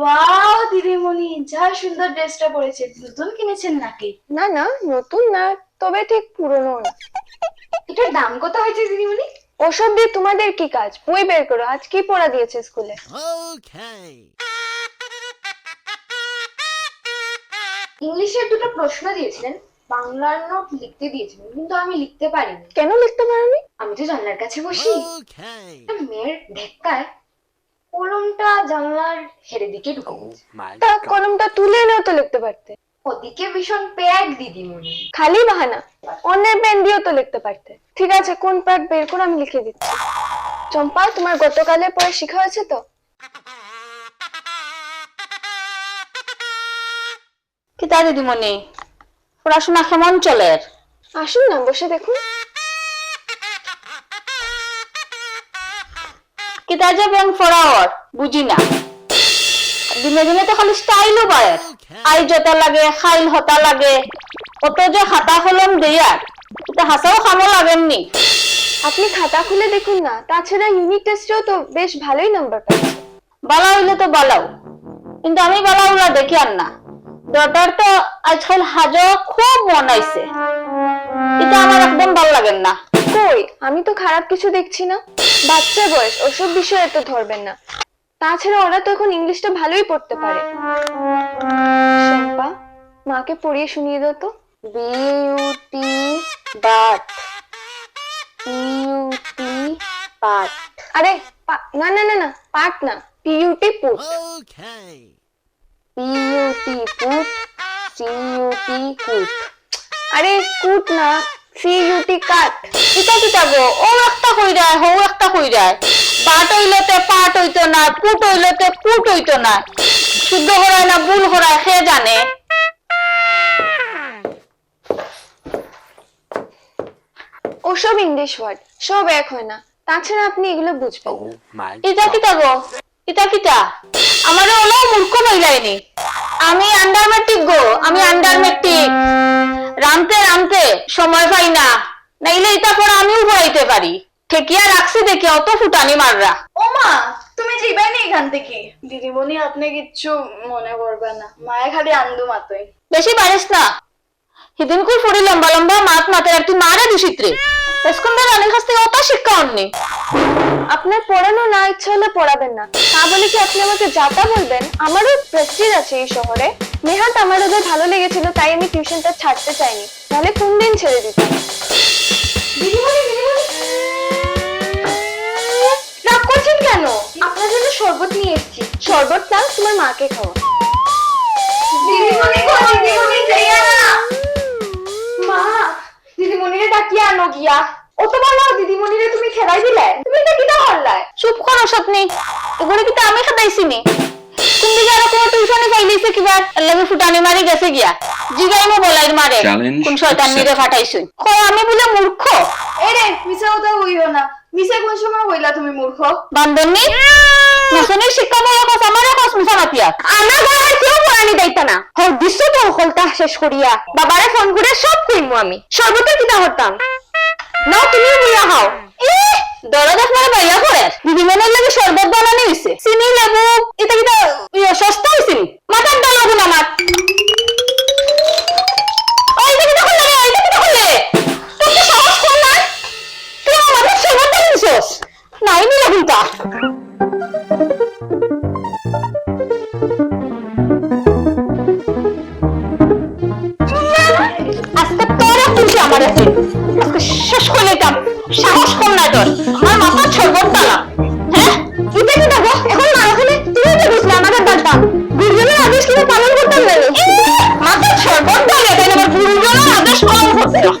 Wow দিদিমণি যা সুন্দর ড্রেসটা পরেছে। নতুন কিনেছেন নাকি? না না নতুন না তবে ঠিক পুরনো। না এটার দাম কত হয়েছে দিদিমণি? ওসব দিয়ে তোমাদের কি কাজ? বই বের করো আজ কি পড়া দিয়েছে স্কুলে. ইংলিশের দুটো প্রশ্ন দিয়েছিলেন বাংলার নোট লিখতে দিয়েছিলেন কিন্তু আমি লিখতে পারিনি। কেন লিখতে পারোনি? আমি তো জানলার কাছে বসি। মেয়ের ধাক্কায় কলমটা জানলার হেরে দিকে ঢুকে গেছে। তা কলমটা তুলে এনেও তো লিখতে পারতে। ওদিকে ভীষণ প্যাক দিদিমণি। খালি বাহানা। অন্যের পেন দিয়েও তো লিখতে পারতে। ঠিক আছে কোন পার্ট বের করে আমি লিখে দিচ্ছি। চম্পা তোমার গতকালের পরে শেখা হয়েছে তো? কিতা দিদিমণি? পড়াশোনা কেমন চলে? আসুন না বসে দেখুন। কিতা যে ব্যাংক পড়াওয়ার বুঝি না। দিনে দিনে তো খালি স্টাইলও বাড়ে আই জতা লাগে খাইল হতা লাগে। কত যে খাতা কলম দেয়ার এটা হাসাও খামো লাগেননি আপনি খাতা খুলে দেখুন না তাছাড়া ইউনিট টেস্টেও তো বেশ ভালোই নাম্বার পাচ্ছে বালা হইলে তো বালাও। কিন্তু আমি বালাউলা দেখি আর না। ডটার তো আজকাল হাজো খুব মন আইছে। এটা আমার একদম ভালো লাগেন না। কই? আমি তো খারাপ কিছু দেখছি না। বাচ্চা বয়স ওসব বিষয়ে তো ধরবেন না। তাছাড়া ওরা তো এখন ইংলিশটা ভালোই পড়তে পারে। শম্পা মাকে পড়িয়ে শুনিয়ে দাও তো। বিউটি বাট বিউটি বাট আরে না না না না পাট না P U T put Okay. P U T put C U T cut আরে কুট না। C U T cut. কিতা কিতা গো ও একটা হই যায় হৌ একটা হই যায়। বাট হইলতে পাট হইতো না পুট হইলতে পুট হইতো না। শুদ্ধ হরায় না ভুল হরায় সে জানে? ওসব ইংলিশ ওয়ার্ড সব এক হয় না। তাছাড়া আপনি এগুলো বুঝবেন। Oh কিতা গো ইটা কিতা আমারে ওলো মূর্খ হইলাইনি আমি আন্ডার মেট্রিক গো আমি আন্ডার মেট্রিক রামতে রামতে সময় পাই না। নাইলে এটা পড়া আমিও পড়াইতে পারি। ঠেকিয়া রাখছি দেখে অত ফুটানি মাররা। ও মা তুমি যাইবে না এখান থেকে? দিদিমণি আপনি কিচ্ছু মনে করবে না। মায়ে খালি আন্দু মাতই। বেশি পারিস না। সেদিন কুল ফুড়ি লম্বা লম্বা মাত মাতে আর তুই মারে দূষিত্রে। এসকন্দার রানীর কাছ থেকে অত শিক্ষা হননি। আপনার পড়ানো না ইচ্ছা হলে পড়াবেন না। তা বলে কি আপনি আমাকে যাতা বলবেন? আমারও প্রেস্টিজ আছে এই শহরে। নেহাত আমার ওদের ভালো লেগেছিল, তাই আমি টিউশনটা ছাড়তে চাইনি। নাহলে কোন দিন ছেড়ে দিতাম? রাগ করছেন কেন? আপনার জন্য শরবত নিয়ে এসেছি। শরবত তোমার মাকে খাওয়া গিয়া। ও তো বলো তুমি খেলাই দিলে? তুমি এটা কিটা হল্লায় চুপ করো স্বপ্নি এগুলো কিন্তু আমি খাতাইছি নি? কোন দিকে আর কোনো টিউশনে পাইলিছে কিবা লাগে ফুটানি মারি গেছে গিয়া জিগাইমো বলাইর মারে কোন শয়তান নিরে ফাটাইছুই কয় আমি বলে মূর্খ এরে মিছা কথা হইও না মিছা কোন সময় হইলা তুমি মূর্খ শিক্ষা বইয়া কস আমারে কস মিছা মাতিয়া ঘরে কেউ পড়ানি দাইতা না হর দৃশ্য তো হলতা শেষ করিয়া বাবারে ফোন করে সব কইমু আমি সর্বতের কিতা হতাম নাও তুমিও বইয়া খাও এ দরদ আপনার বাইয়া করে দিদিমনের লাগে শরবত বানানি হইছে। চিনি, লেবু, এটা কিটা ইয়ে সস্তা হইছে নি? মাথার ডাল কম না? বানিয়েছিস নাই নি লাগুনটা আজকে তোরা শেষ করে সাহস কম না তোর। আমার মাথা ছড়বত তালা হ্যাঁ? এটা কি দেখো? এখন তুমি বুঝলে আমাদের ডাকতাম গুরুজনের আদেশ কিন্তু পালন করতাম না। মাথা ছড়বত তালা তাই আমার গুরুজনের আদেশ পালন করতে না।